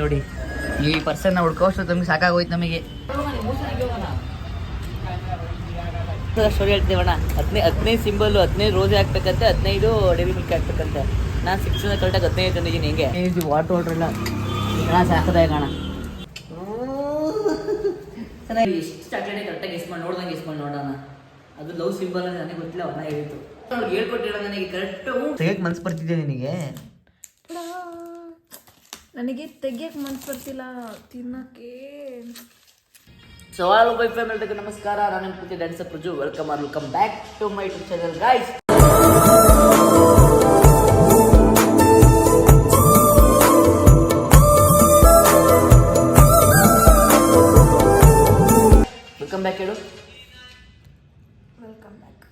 ನೋಡಿ. ಈ ಪರ್ಸನ್ನ ಹುಡ್ಕೋಷ್ಟು ನಮ್ಗೆ ಸಾಕಾಗೋಯ್ತು ನಮಗೆ. ಸ್ಟೋರಿ ಹೇಳ್ತೀವಣ್ಣ ಹದಿನೈದು ಹದಿನೈದು ಸಿಂಬಲ್ ಹದಿನೈದು ರೋಸೆ ಹಾಕ್ಬೇಕಂತೆ ಹದಿನೈದು ಡೈರಿ ಮಿಲ್ಕ್ ಹಾಕ್ಬೇಕಂತೆ. ನಾ ಸಿಕ್ಸ್ ಕರೆಕ್ಟಾಗಿ ಹದಿನೈದು ತಂದಿದ್ದೀನಿ ಹೆಂಗೆ? ಇದು ವಾಟರ್ ವಾಟರ್ ಇಲ್ಲ. ಅಣ್ಣ ಸಾಕದಾಯ ಅಣ್ಣ ಚೆನ್ನಾಗಿ ಎಷ್ಟು ಚಾಕ್ಲೇಟ್ ಕರೆಕ್ಟಾಗಿ ಗೆಸ್ ಮಾಡಿ ನೋಡ್ದಂಗೆ ಇಸ್ಕೊಂಡು ಮಾಡಿ ನೋಡೋಣ. ಅದು ಲವ್ ಸಿಂಬಲ್ ಅಂತ ನನಗೆ ಗೊತ್ತಿಲ್ಲ ಅವನ ಹೇಳಿತ್ತು ಹೇಳ್ಕೊಟ್ಟಿರೋ ನನಗೆ ಕರೆಕ್ಟು ತೆಗಿಯಕ್ಕೆ ಮನ್ಸು ಬರ್ತಿದ್ದೆ ನಿನಗೆ. ನನಗೆ ತೆಗಿಯಕ್ಕೆ ಮನ್ಸು ಬರ್ತಿಲ್ಲ ತಿನ್ನಕ್ಕೆ. ಸವಾಲು ಬೈ ಫ್ಯಾಮಿಲಿ ನಮಸ್ಕಾರ. ನಾನು ನಿಮ್ಮ dancer Praju. Welcome R welcome back to my YouTube channel guys welcome back ಹೇಳು. ವೆಲ್ಕಮ್ ಬ್ಯಾಕ್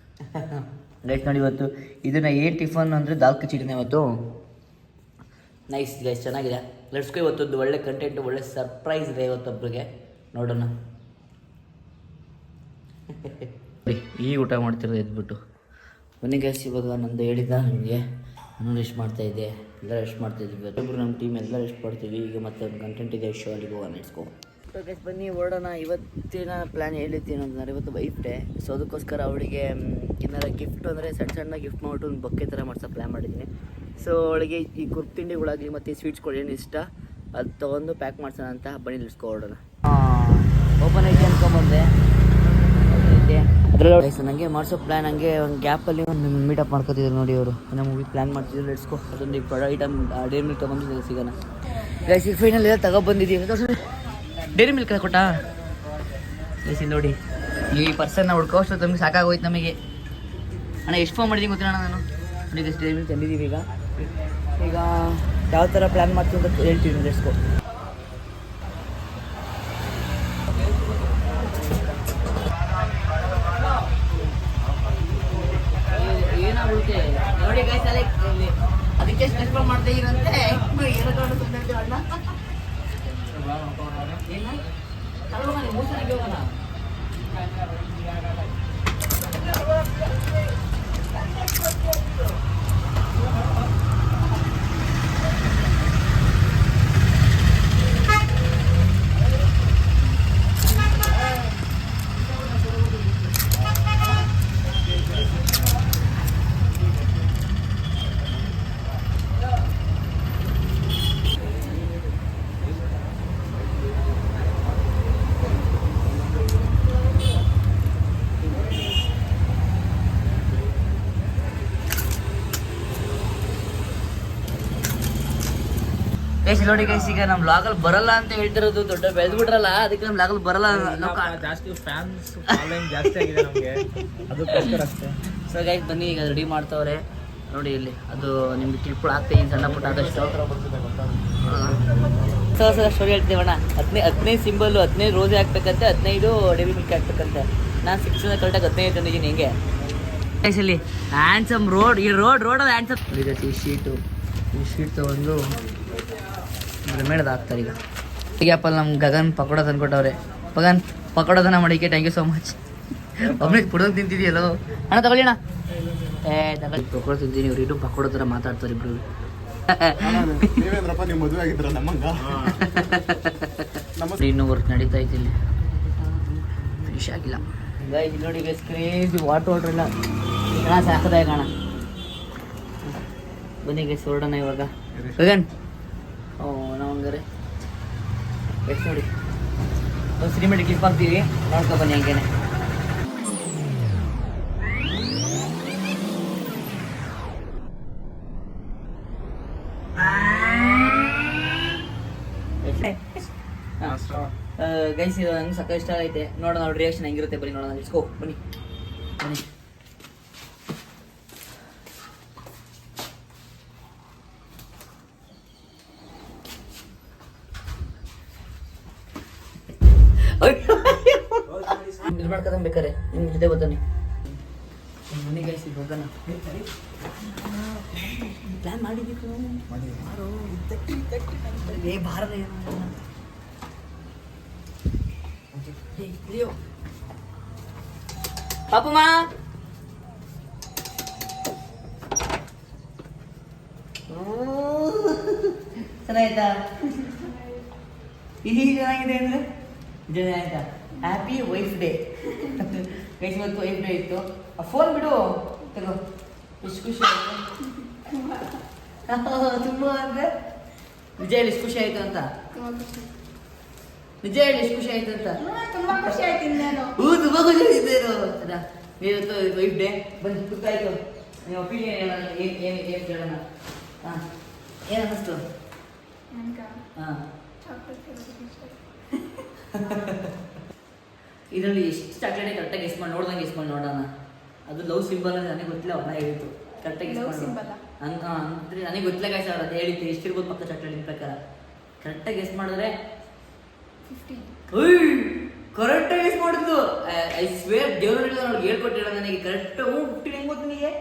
ಗೈಸ್ ನೋಡಿ ಇವತ್ತು ಇದನ್ನ ಏನು ಟಿಫನ್ ಅಂದರೆ ದಾಲ್ಕ ಕಚಿಡಿನ ಇವತ್ತು? ನೈಸ್ ಗೈಸ್ ಚೆನ್ನಾಗಿದೆ. ಲೆಟ್ಸ್ಕೋ ಇವತ್ತೊಂದು ಒಳ್ಳೆ ಕಂಟೆಂಟ್ ಒಳ್ಳೆ ಸರ್ಪ್ರೈಸ್ ಇದೆ ಇವತ್ತೊಬ್ಬರಿಗೆ ನೋಡೋಣ. ಈ ಊಟ ಮಾಡ್ತಿರೋದು ಎದ್ಬಿಟ್ಟು. ಬನ್ನಿ ಗೈಸ್ ಇವಾಗ ನಂದು ಹೇಳಿದ್ದ ನನಗೆ ನಾನು ರೆಸ್ಟ್ ಮಾಡ್ತಾ ಇದ್ದೆ. ಎಲ್ಲ ರೆಸ್ಟ್ ಮಾಡ್ತಾ ಇದ್ವಿ. ಒಬ್ಬರು ನಮ್ಮ ಟೀಮ್ ಎಲ್ಲ ರೆಸ್ಟ್ ಮಾಡ್ತೀವಿ. ಈಗ ಮತ್ತೆ ಒಂದು ಕಂಟೆಂಟ್ ಇದೆ ಶೋ ಅಲ್ಲಿಗೆ ಹೋಗೋಣ ನೆಡ್ಸ್ಕೊ ಗೈಸ್ ಬನ್ನಿ ಓಡೋಣ. ಇವತ್ತಿನ ಪ್ಲ್ಯಾನ್ ಹೇಳಿದ್ದೀನಿ ಅಂತಂದರೆ ಇವತ್ತು ವೈಫ್ ಡೇ ಸೊ ಅದಕ್ಕೋಸ್ಕರ ಅವಳಿಗೆ ಏನಾರ ಗಿಫ್ಟ್ ಅಂದರೆ ಸಣ್ಣ ಸಣ್ಣ ಗಿಫ್ಟ್ ಮಾಡಿಬಿಟ್ಟು ಒಂದು ಬೊಕ್ಕೆ ಥರ ಮಾಡ್ಸೋ ಪ್ಲ್ಯಾನ್ ಮಾಡಿದ್ದೀನಿ. ಸೊ ಅವಳಿಗೆ ಈ ಕುರ್ಕ್ ತಿಂಡಿಗಳಾಗಲಿ ಮತ್ತು ಸ್ವೀಟ್ಸ್ಗಳು ಏನು ಇಷ್ಟ ಅದು ತೊಗೊಂಡು ಪ್ಯಾಕ್ ಮಾಡ್ಸೋಣ ಅಂತ ಬನ್ನಿ ಇಳಿಸ್ಕೊಡೋಣ ಓಪನ್ ಐತಿ ಅನ್ಕೊಂಬಂದೆ. ಅದರಲ್ಲಿ ನನಗೆ ಮಾಡಿಸೋ ಪ್ಲ್ಯಾನ್ ಹಂಗೆ ಒಂದು ಗ್ಯಾಪಲ್ಲಿ ಒಂದು ಮೀಟಪ್ ಮಾಡ್ಕೋತಿದ್ರು ನೋಡಿ ಅವರು ನಮ್ಮ ಮೂವಿ ಪ್ಲ್ಯಾನ್ ಮಾಡ್ತಿದ್ರು ಲೆಟ್ಸ್ಕೋ ಅದೊಂದು ಪ್ರಾಡ ಐಟಮ್ ಡೈರಿ ಮಿಲ್ಕ್ ತಗೊಂಡು ಸಿಗೋಣ ಗೈಸ್ ಈಗ ಫೈನಲ್ ಎಲ್ಲ ತಗೊಬಂದಿದ್ದೀವಿ ಡೈರಿ ಮಿಲ್ಕ್ ಕೊಟ್ಟ? ಗೈಸ್ ನೋಡಿ. ಈ ಪರ್ಸನ್ನ ಹುಡ್ಕೋಷ್ಟು ನಮಗೆ ಸಾಕಾಗೋಯ್ತು ನಮಗೆ. ಅಣ್ಣ ಎಷ್ಟು ಫೋನ್ ಮಾಡಿದ್ದೀನಿ ಗೊತ್ತಿಲ್ಲ ನಾನು. ನೋಡಿ ಗೈಸ್ ಡೈರಿ ಮಿಲ್ಕ್ ತಂದಿದ್ದೀವಿ ಈಗ. ಈಗ ಯಾವ ಥರ ಪ್ಲ್ಯಾನ್ ಮಾಡ್ತೀವಿ ಅಂತ ಹೇಳ್ತೀವಿ ಲೆಟ್ಸ್ಕೋ ಏನಾಗುತ್ತೆ ನೋಡಿ ಗೈಸ್ ಅಲ್ಲೇ ಇಲ್ಲಿ ಅದಕ್ಕೆ ಸ್ಪೆಷಲ್ ಮಾಡ್ತಾ ಇರಂತೆ ಏನೋ ಸುಮ್ಮನೆ ಅಣ್ಣ ಏನ ಅಲ್ವಾ ಮನೆ ಮೂಸನಿಗೆ ಹೋಗೋಣ ಗೈಸ್ ನೋಡಿ ಗೈಸ್ ಈಗ ನಮ್ಮ ಲಾಗಲ್ ಬರಲ್ಲ ಅಂತ ಹೇಳ್ತಿರೋದು ದೊಡ್ಡ ಬೆಳೆದ್ಬಿಟ್ರಲ್ಲ ಅದಕ್ಕೆ ನಮ್ಮ ಲಾಗಲ್ ಬರಲ್ಲ ಜಾಸ್ತಿ ಫ್ಯಾನ್ಸ್ ಜಾಸ್ತಿ ಆಗಿದೆ ನಮಗೆ. ಅದಕ್ಕೋಸ್ಕರ ಅಷ್ಟೇ. ಸೊ ಗೈಸ್ ಬನ್ನಿ ಈಗ ರೆಡಿ ಮಾಡ್ತಾವ್ರೆ. ನೋಡಿ ಇಲ್ಲಿ ಅದು ನಿಮ್ಗೆ ಕಿಳ್ಪುಳ ಆಗ್ತದೆ ಸಣ್ಣ ಪುಟ್ಟ ಆದಷ್ಟು. ಸೊ ಸೊ ಸ್ಟೋರಿ ಹೇಳ್ತೀವಣ್ಣ ಹದಿನೈದು ಹದಿನೈದು ಸಿಂಬಲ್ ಹದಿನೈದು ರೋಸೆ ಹಾಕ್ಬೇಕಂತೆ ಹದಿನೈದು ಡೇವಿ ಮಿಲ್ಕ್ ಹಾಕ್ಬೇಕಂತೆ. ನಾನು ಸಿಕ್ಸ್ ಕರೆಕ್ಟಾಗಿ ಹದಿನೈದು ತಂದಿದ್ದೀನಿ ಹಿಂಗೆ? ಇಲ್ಲಿ ಹ್ಯಾಂಡ್ಸಮ್ ರೋಡ್ ಈ ರೋಡ್ ರೋಡ್ ಅದು ಹ್ಯಾಂಡ್ಸಮ್ ಈ ಶೀಟು ಈ ಶೀಟ್ ತೊಗೊಂಡು ಅದ್ರ ಮೇಳದ ಹಾಕ್ತಾರೆ ಈಗ. ಅಪ್ಪ ನಮ್ಮ ಗಗನ್ ಪಕೋಡ ತಂದ್ಕೊಟ್ಟವ್ರೆ ಗಗನ್ ಪಕೋಡದನ್ನ ಮಾಡಿಕೆ ಥ್ಯಾಂಕ್ ಯು ಸೋ ಮಚ್ ಒಬ್ಬನೇ ಪುಡೋದು ತಿಂತಿದೆಯಲ್ಲೋ? ಅಣ್ಣ ತಗೊಳ್ಳಿ ಅಣ್ಣ. ಏ ತಗೊಳ್ಳಿ. ಪಕೋಡ ತಿಂತೀನಿ ಇವ್ರು ಇಟ್ಟು ಪಕೋಡ ಥರ ಮಾತಾಡ್ತಾರೆ ಇಬ್ರು. ನೀವೇಂದ್ರಪ್ಪ ನೀವು ಮದುವೆ ಆಗಿದ್ರ ನಮ್ಮಂಗ? ಇನ್ನೂ ವರ್ಕ್ ನಡೀತಾ ಐತಿ ಇಲ್ಲಿ. ಫಿನಿಶ್ ಆಗಿಲ್ಲ. ನೋಡಿ ಗೈಸ್ ಕ್ರೇಜಿ ವಾಟರ್ ವಾಟರ್ ಇಲ್ಲ ಕಣ ಸಾಕದಾಯ ಕಾಣ ಬನ್ನಿ ಗೈಸ್ ಹೊರಡೋಣ ಇವಾಗ. ಗಗನ್. ಓ ಹಂಗಾರೆ ಗೈಸ್ ನೋಡಿ. ಒಂದು ಸಿನಿಮೆಟಿಕ್ ಕ್ಲಿಪ್ ಹಾಕ್ತೀವಿ ನೋಡ್ಕೊ ಬನ್ನಿ ಹಂಗೇನೆ. ಗೈಸ್ ಇದು ನಂಗೆ ಸಕ್ಕ ಇಷ್ಟ ಆಗೈತೆ. ನೋಡೋಣ ಅವ್ರ ರಿಯಾಕ್ಷನ್ ಹೆಂಗಿರುತ್ತೆ ಬನ್ನಿ ನೋಡೋಣ. ಇಸ್ಕೋ ಬನ್ನಿ. ಇದು ಮಾಡ್ಕೊತಾನೆ ಬೇಕಾರೆ ನಿಮ್ಮ ಜೊತೆ ಬರ್ತಾನೆ. ಮನೆ ಗೈಸ್ ಈಗ ಹೋಗೋಣ. ಪ್ಲಾನ್ ಮಾಡಿದ್ದೀವಿ ಏ ಭಾರತ ಏನು ಪಾಪಮ್ಮ ಇಲ್ಲಿ ಚೆನ್ನಾಗಿದೆ ಅಂದರೆ? ಚೆನ್ನಾಯ್ತಾ ಹ್ಯಾಪಿ ವೈಫ್ ಡೇ ಗೈಸ್ ಇವತ್ತು ವೈಫ್ ಡೇ ಇತ್ತು. ಆ ಫೋನ್ ಬಿಡು. ತಗೋ. ಎಷ್ಟು ಖುಷಿ ಆಯಿತು? ತುಂಬ ಅಂದರೆ. ನಿಜ ಹೇಳಿ ಎಷ್ಟು ಖುಷಿ ಆಯ್ತು ಅಂತ. ನಿಜ ಹೇಳಿ ಎಷ್ಟು ಖುಷಿ ಆಯ್ತು ಅಂತ. ತುಂಬಾ ಖುಷಿ ಆಯ್ತು ಇನ್ನೇನು. ಹೂ ತುಂಬ ಖುಷಿ ಆಗಿದ್ದೇನು ಅದ ನೀವತ್ತು ವೈಫ್ ಡೇ ಬಂದು ಕೂತಾಯ್ತು ನೀವು ಒಪಿನಿಯನ್ ಏನು ಏನು ಏನು ಕೇಳೋಣ? ಹಾಂ. ಏನು ಅನ್ನಿಸ್ತು? ಹಾಂ. ಇದರಲ್ಲಿ ಎಷ್ಟು ಚಾಕ್ಲೇಟ್ ಕರೆಕ್ಟಾಗಿ ಗೆಸ್ ಮಾಡಿ ನೋಡ್ದಂಗೆ ಗೆಸ್ ಮಾಡಿ ನೋಡೋಣ. ಅದು ಲವ್ ಸಿಂಬಲ್ ಅಂತ ನನಗೆ ಗೊತ್ತಿಲ್ಲ ಅವ್ರನ್ನ ಹೇಳಿತ್ತು ಕರೆಕ್ಟಾಗಿ ಗೆಸ್ ಮಾಡಿ ಹಂಗ ಅಂದ್ರೆ ನನಗೆ ಗೊತ್ತಿಲ್ಲ ಗಾಯ್ಸ್ ಅದು ಹೇಳಿತ್ತು ಎಷ್ಟಿರ್ಬೋದು ಪಕ್ಕ ಚಾಕ್ಲೇಟ್ ಪ್ರಕಾರ? ಕರೆಕ್ಟಾಗಿ ಗೆಸ್ ಮಾಡಿದ್ರೆ? ಕರೆಕ್ಟಾಗಿ ಗೆಸ್ ಮಾಡಿದ್ದು ಐ ಸ್ವೇರ್ ದೇವ್ರ ಅವ್ರಿಗೆ ಹೇಳ್ಕೊಟ್ಟಿರೋ ನನಗೆ ಕರೆಕ್ಟ್ ಹ್ಞೂ ಹುಟ್ಟಿ ಹೆಂಗ್ ಗೊತ್ತು ನಿನಗೆ?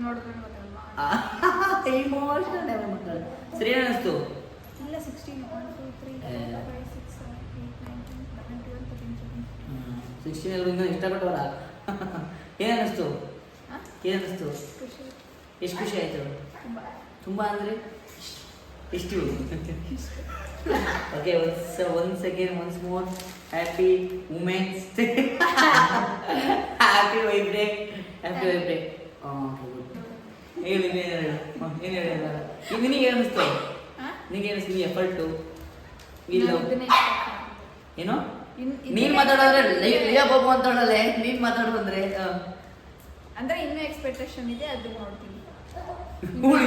ನೋಡಿದ್ರೆ ಗೊತ್ತಲ್ವಾ ಮಕ್ಕಳು ಸರಿ ಏನು ಅನಿಸ್ತು? ಇಲ್ಲ sixteen one two three. Five six seven eight nine ten eleven twelve thirteen fourteen sixteen ಇನ್ನೂ ಇಷ್ಟಪಟ್ಟವಲ್ಲ ಏನು ಅನ್ನಿಸ್ತು ಹಾಂ? ಏನು ಅನ್ನಿಸ್ತು ಖುಷಿ. ಎಷ್ಟು ಖುಷಿ ಆಯಿತು? ತುಂಬ. ತುಂಬ ಅಂದರೆ ಎಷ್ಟು okay once once again once more happy women's happy wife day happy wife day ಹೇಳಿ ಏನು ಹೇಳು? ಏನು ಹೇಳಿ? ಈಗ ನಿನಗೆ ಅನ್ನಿಸ್ತು ಹಾಂ ನಿನಗೆ ನೀ ಎಫರ್ಟು ಇಲ್ಲ ಏನು? ನೀನ್ ಮಾತಾಡೋದ್ರೆ ಲೇ ಬಾಬು ಅಂತ ಹೇಳಲೆ ನೀನ್ ಮಾತಾಡು ಅಂದ್ರೆ ಅಂದ್ರೆ ಇನ್ನೂ ಎಕ್ಸ್ಪೆಕ್ಟೇಷನ್ ಇದೆ ಅದು ನೋಡ್ತೀನಿ.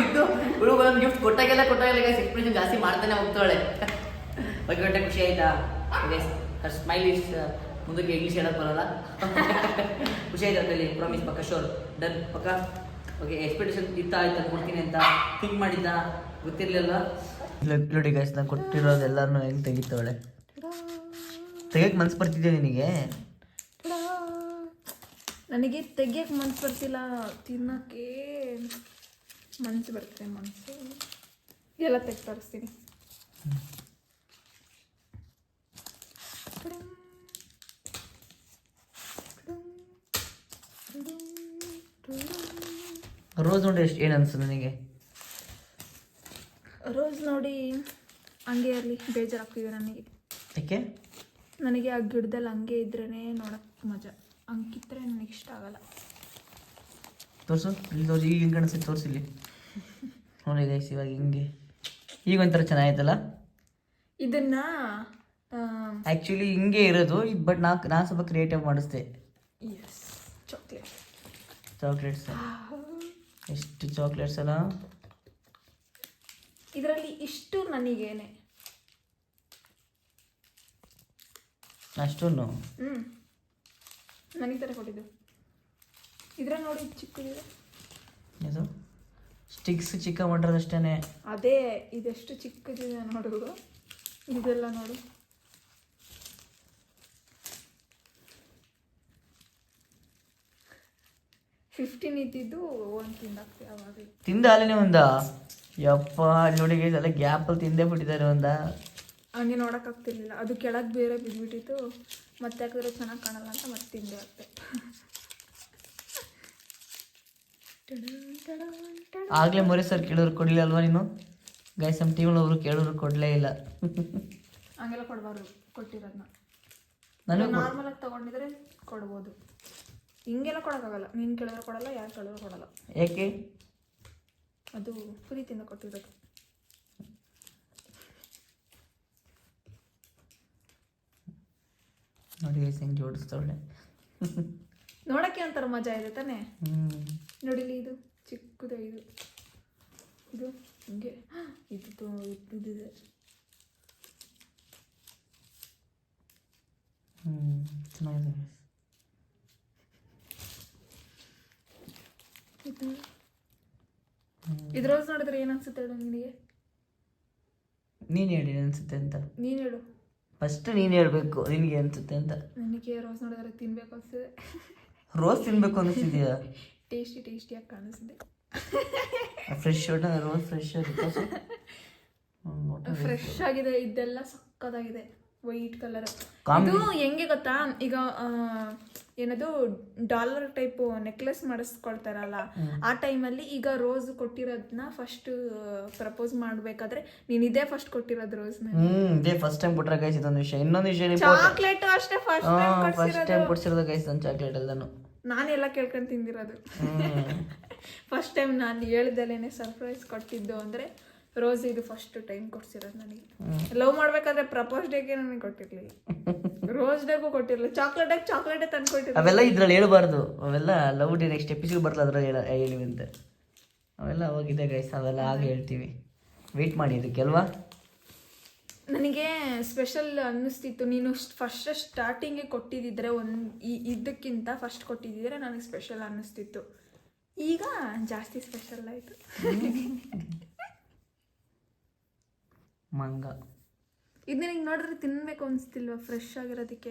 ಇದ್ದು ಹುಡುಗ ಒಂದು ಗಿಫ್ಟ್ ಕೊಟ್ಟಾಗೆಲ್ಲ ಕೊಟ್ಟಾಗೆಲ್ಲ ಎಕ್ಸ್ಪ್ರೆಷನ್ ಜಾಸ್ತಿ ಮಾಡ್ತಾನೆ ಹೋಗ್ತಾಳೆ ಬಗ್ಗೆ ಗಂಟೆ ಖುಷಿ ಆಯ್ತಾ? ಹರ್ ಸ್ಮೈಲ್ ಇಸ್ ಮುಂದಕ್ಕೆ ಇಂಗ್ಲೀಷ್ ಹೇಳಕ್ ಬರಲ್ಲ. ಖುಷಿ ಆಯ್ತಾ ಅದರಲ್ಲಿ ಪ್ರಾಮಿಸ್ ಪಕ್ಕ ಶೋರ್ ಡನ್ ಪಕ್ಕ? ಓಕೆ ಎಕ್ಸ್ಪೆಕ್ಟೇಷನ್ ಇತ್ತ ಆಯ್ತು ಕೊಡ್ತೀನಿ ಅಂತ. ಥಿಂಕ್ ಮಾಡಿದ್ದ? ಗೊತ್ತಿರ್ಲಿಲ್ಲ ನೋಡಿ ಗೈಸ್ ನಾನು ಕೊಟ್ಟಿರೋದೆಲ್ಲರೂ ಹೆಂಗೆ ತೆಗಿತಾವಳೆ? ತೆಗಿಯಕ್ಕೆ ಮನ್ಸು ಬರ್ತಿದ್ಯಾ ನಿನಗೆ? ನನಗೆ ತೆಗಿಯಕ್ಕೆ ಮನ್ಸು ಬರ್ತಿಲ್ಲ ತಿನ್ನಕ್ಕೆ ಮನ್ಸು ಬರ್ತದೆ ಮನಸ್ಸು ಎಲ್ಲ ತೆಗ್ದು ತರಿಸ್ತೀನಿ. ರೋಸ್ ನೋಡಿ ಎಷ್ಟು ಏನು ಅನಿಸ್ತು ನನಗೆ? ನೋಡಿ ಹಂಗೆ ಇರಲಿ ಬೇಜಾರಾಗ್ತಿದೆ ನನಗೆ. ಯಾಕೆ? ನನಗೆ ಆ ಗಿಡದಲ್ಲಿ ಹಂಗೆ ಇದ್ರೇ ನೋಡಕ್ಕೆ ಮಜಾ. ಹಂಗೆ ಕಿತ್ತರೆ ನನಗೆ ಇಷ್ಟ ಆಗಲ್ಲ. ತೋರಿಸು ಇಲ್ಲಿ ತೋರಿಸಿ ಈಗ ಹಿಂಗೆ ಕಾಣಿಸ್ತು ತೋರಿಸಿ ಇಲ್ಲಿ. ನೋಡಿ ಗೈಸ್ ಇವಾಗ ಹಿಂಗೆ. ಈಗ ಒಂಥರ ಚೆನ್ನಾಗಿತ್ತಲ್ಲ? ಇದನ್ನ ಆ್ಯಕ್ಚುಲಿ ಹಿಂಗೆ ಇರೋದು ಬಟ್ ನಾ ನಾನು ಸ್ವಲ್ಪ ಕ್ರಿಯೇಟಿವ್ ಮಾಡಿಸ್ದೆ. ಎಸ್ ಚಾಕ್ಲೇಟ್ ಚಾಕ್ಲೇಟ್ಸ್ ಎಷ್ಟು ಚಾಕ್ಲೇಟ್ಸ್ ಅಲ್ಲ? ಇದರಲ್ಲಿ ಇಷ್ಟು ನನಗೇನೆ. ಅಷ್ಟೊಂದು? ಹ್ಞೂ ನನಗೆ ಥರ ಕೊಟ್ಟಿದ್ದು. ಇದ್ರ ನೋಡಿ ಚಿಕ್ಕದಿದೆ ಇದು. ಸ್ಟಿಕ್ಸ್ ಚಿಕ್ಕ ಮಾಡಿರೋದಷ್ಟೇ ಅದೇ ಇದೆಷ್ಟು ಚಿಕ್ಕದಿದೆ ನೋಡು. ಇದೆಲ್ಲ ನೋಡು. ಫಿಫ್ಟೀನ್ ಇದ್ದಿದ್ದು ಒಂದು ತಿಂದಾಕ್ತಿ ಅವಾಗ ತಿಂದ ಅಲ್ಲೇ ಒಂದ? ಯಪ್ಪ ನೋಡಿ ಗೈಸ್ ಎಲ್ಲ ಗ್ಯಾಪಲ್ಲಿ ತಿಂದೇ ಬಿಟ್ಟಿದ್ದಾರೆ ಒಂದ? ಹಂಗೆ ನೋಡೋಕ್ಕಾಗ್ತಿರ್ಲಿಲ್ಲ ಅದು ಕೆಳಗೆ ಬೇರೆ ಬಿದ್ದುಬಿಟ್ಟಿತ್ತು ಮತ್ತೆ ಹಾಕಿದ್ರೆ ಚೆನ್ನಾಗಿ ಕಾಣಲ್ಲ ಅಂತ ಮತ್ತೆ ತಿಂದೆ ಆಗ್ತೆ ಆಗ್ಲೇ ಮೊರೆ ಸರ್ ಕೇಳೋರು ಕೊಡ್ಲಿಲ್ಲ ಅಲ್ವಾ ನೀನು? ಗೈಸ್ ನಮ್ಮ ಟೀಮ್ ಅವರು ಕೇಳಿದ್ರು ಕೊಡಲೇ ಇಲ್ಲ. ಹಂಗೆಲ್ಲ ಕೊಡಬಾರ್ದು ಕೊಟ್ಟಿರೋದನ್ನ ನನಗೆ ನಾರ್ಮಲಾಗಿ ತಗೊಂಡಿದ್ರೆ ಕೊಡ್ಬೋದು. ಹಿಂಗೆಲ್ಲ ಕೊಡೋಕ್ಕಾಗಲ್ಲ. ನೀನು ಕೇಳಿದ್ರೆ ಕೊಡಲ್ಲ ಯಾರು ಕೇಳಿದ್ರು ಕೊಡಲ್ಲ. ಯಾಕೆ? ಅದು ಪ್ರೀತಿಯಿಂದ ಕೊಟ್ಟಿರೋದು. ನೋಡಿ ಹೆಂಗೆ ಜೋಡಿಸ್ತಾವಳೆ ನೋಡೋಕ್ಕೆ ಒಂಥರ ಮಜಾ ಇದೆ ತಾನೆ? ನೋಡಿ ನೋಡಿಲಿ ಇದು ಚಿಕ್ಕದು ಇದು. ಇದು ಹಿಂಗೆ. ಇದು ಇದ್ದಿದೆ. ಹ್ಞೂ ಚೆನ್ನಾಗಿದೆ. ಇದು. ಇದು ರೋಸ್ ನೋಡಿದ್ರೆ ಏನು ಅನ್ಸುತ್ತೆ ಹೇಳು ನಿನಗೆ? ನೀನು ಹೇಳಿ ಅನ್ಸುತ್ತೆ ಅಂತ. ನೀನು ಹೇಳು. ಫಸ್ಟ್ ನೀನು ಹೇಳಬೇಕು ನಿನಗೆ ಅನ್ಸುತ್ತೆ ಅಂತ. ನನಗೆ ರೋಸ್ ನೋಡಿದ್ರೆ ತಿನ್ಬೇಕು ಅನ್ಸಿದೆ ರೋಸ್ ತಿನ್ಬೇಕು ಅನಿಸ್ತಿದ್ಯಾ ಟೇಸ್ಟಿ ಟೇಸ್ಟಿಯಾಗಿ ಕಾಣಿಸ್ತಿದೆ. ಫ್ರೆಶ್ ರೋಸ್ ಫ್ರೆಶ್ ಫ್ರೆಶ್ ಆಗಿದೆ ಇದೆಲ್ಲ ಸಕ್ಕತ್ತಾಗಿದೆ. ವೈಟ್ ಕಲರ್ ಇದು ಹೆಂಗೆ ಗೊತ್ತಾ? ಈಗ ಏನದು ಡಾಲರ್ ಟೈಪ್ ನೆಕ್ಲೆಸ್ ಮಾಡಿಸ್ಕೊಳ್ತಾರಲ್ಲ ಆ ಟೈಮಲ್ಲಿ ಈಗ ರೋಸ್ ಕೊಟ್ಟಿರೋದನ್ನ ಫಸ್ಟ್ ಪ್ರಪೋಸ್ ಮಾಡ್ಬೇಕಾದ್ರೆ ನೀನ್ ಇದೇ ಫಸ್ಟ್ ಕೊಟ್ಟಿರೋದು ರೋಸ್ ಹ್ಮ್ ಇದೇ ಫಸ್ಟ್ ಟೈಮ್ ಕೊಟ್ಟರೆ ಗೈಸ್ ಇದೊಂದು ವಿಷಯ. ಇನ್ನೊಂದು ವಿಷಯ ಚಾಕ್ಲೇಟ್ ಅಷ್ಟೇ ಫಸ್ಟ್ ಫಸ್ಟ್ ಟೈಮ್ ಕೊಡ್ಸಿರೋದು. ಗೈಸ್ ನನ್ನ ಚಾಕ್ಲೇಟ್ ಎಲ್ಲಾನು ನಾನೆಲ್ಲ ಕೇಳ್ಕೊಂಡ್ ತಿಂದಿರೋದು. ಫಸ್ಟ್ ಟೈಮ್ ನಾನು ಹೇಳ್ದಲ್ಲೇನೆ ಸರ್ಪ್ರೈಸ್ ಕೊಟ್ಟಿದ್ದು ಅಂದ್ರೆ ರೋಸ್ ಇದು ಫಸ್ಟ್ ಟೈಮ್ ಕೊಡ್ಸಿರೋದು ನನಗೆ. ಲವ್ ಮಾಡ್ಬೇಕಾದ್ರೆ ಪ್ರಪೋಸ್ ಡೇಗೆ ನನಗೆ ಕೊಟ್ಟಿರ್ಲಿಲ್ಲ ರೋಸ್ ಡೇಗೂ ಕೊಟ್ಟಿರ್ಲಿಲ್ಲ ಚಾಕ್ಲೇಟ್ ಡೇಗೆ ಚಾಕ್ಲೇಟೇ ತಂದು ಕೊಟ್ಟಿರ್ಲಿಲ್ಲ ಅವೆಲ್ಲ ಇದ್ರಲ್ಲಿ ಹೇಳ್ಬಾರ್ದು. ಅವೆಲ್ಲ ಲವ್ ಡೇ ನೆಕ್ಸ್ಟ್ ಎಪಿಸೋಡ್ ಬರ್ತದೆ ಅದ್ರಲ್ಲಿ ಹೇಳ ಅಂತ. ಅವೆಲ್ಲ ಹೋಗಿದೆ ಗೈಸ್ ಅವೆಲ್ಲ ಆಗ ಹೇಳ್ತೀವಿ. ವೆಯ್ಟ್ ಮಾಡಿ ಇದಕ್ಕೆ ಅಲ್ವಾ? ನನಗೆ ಸ್ಪೆಷಲ್ ಅನ್ನಿಸ್ತಿತ್ತು. ನೀನು ಫಸ್ಟ್ ಸ್ಟಾರ್ಟಿಂಗೇ ಕೊಟ್ಟಿದ್ದಿದ್ರೆ ಒಂದು ಈ ಇದಕ್ಕಿಂತ ಫಸ್ಟ್ ಕೊಟ್ಟಿದ್ದಿದ್ರೆ ನನಗೆ ಸ್ಪೆಷಲ್ ಅನ್ನಿಸ್ತಿತ್ತು. ಈಗ ಜಾಸ್ತಿ ಸ್ಪೆಷಲ್ ಆಯಿತು. ಮಂಗ. ಇದು ನಿನಗೆ ನೋಡಿದ್ರೆ ತಿನ್ಬೇಕು ಅನಿಸ್ತಿಲ್ವಾ? ಫ್ರೆಶ್ ಆಗಿರೋದಕ್ಕೆ.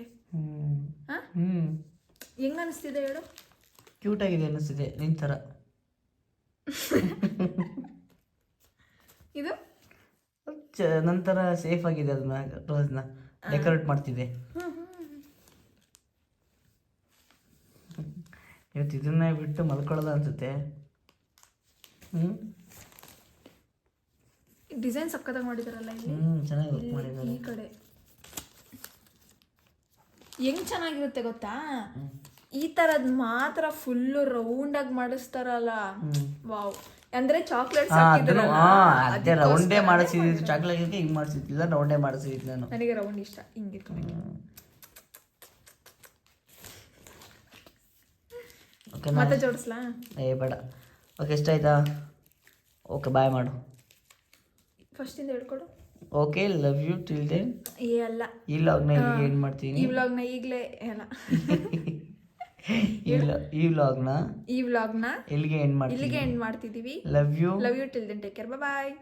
ಹಾ? ಹ್ಮ್. ಹೆಂಗ್ ಅನಿಸ್ತಿದೆ ಹೇಳು? ಕ್ಯೂಟಾಗಿದೆ ಅನ್ನಿಸ್ತಿದೆ ನಿನ್ ಥರ ಇದು? ಚ- ನಂತರ ಸೇಫ್ ಆಗಿದೆ ಅದನ್ನ ರೋಸ್ನ ಡೆಕೋರೇಟ್ ಮಾಡ್ತಿದ್ದೆ. ಇವತ್ತು ಇದನ್ನ ಬಿಟ್ಟು ಮಲ್ಕೊಳ್ಳೋದ ಅನ್ಸುತ್ತೆ. ಹ್ಮ್? ಡಿಸೈನ್ ಸಕ್ಕತ್ತಾಗಿ ಮಾಡಿದಾರಲ್ಲ ಇಲ್ಲಿ? ಹ್ಮ್ ಚೆನ್ನಾಗಿ ವರ್ಕ್ ಮಾಡಿದ್ದಾರೆ. ಈ ಕಡೆ. ಹೆಂಗ್ ಚೆನ್ನಾಗಿರುತ್ತೆ ಗೊತ್ತಾ? ಈ ತರದ್ ಮಾತ್ರ ಫುಲ್ ರೌಂಡ್ ಆಗಿ ಮಾಡಿಸ್ತಾರಲ್ಲ. ವಾವ್ ಅಂದ್ರೆ ಚಾಕ್ಲೇಟ್ಸ್ ಅದೇ ರೌಂಡೇ ಮಾಡಿಸಿದ್ರು ಚಾಕ್ಲೇಟ್ ಹಿಂಗ್ ಮಾಡಿಸಿದ್ದಿಲ್ಲ ರೌಂಡೇ ಮಾಡಿಸಿದ್ ನಾನು. ನನಗೆ ರೌಂಡ್ ಇಷ್ಟ ಹಿಂಗೆ ಓಕೆ ಮತ್ತೆ ಜೋಡಿಸ್ಲಾ? ಏ ಬೇಡ. ಓಕೆ ಎಷ್ಟಾಯ್ತಾ? ಓಕೆ ಬಾಯ್ ಮಾಡು. ಫಸ್ಟ್ ಇಂದ ಹೇಳ್ಕೊಡು. Okay love you till then ಏ ಅಲ್ಲ. ಈ ಲಾಗ್ನ ಇಲ್ಲಿಗೆ ಏನು ಮಾಡ್ತೀನಿ? ಈ ವ್ಲಾಗ್ನ ಈಗಲೇ ಅಲ್ಲ ಈ ಈ ವ್ಲಾಗ್ನ ಈ ವ್ಲಾಗ್ನ ಇಲ್ಲಿಗೆ ಎಂಡ್ ಮಾಡ್ತೀನಿ? ಇಲ್ಲಿಗೆ ಎಂಡ್ ಮಾಡ್ತಿದೀವಿ. Love you love you till then take care bye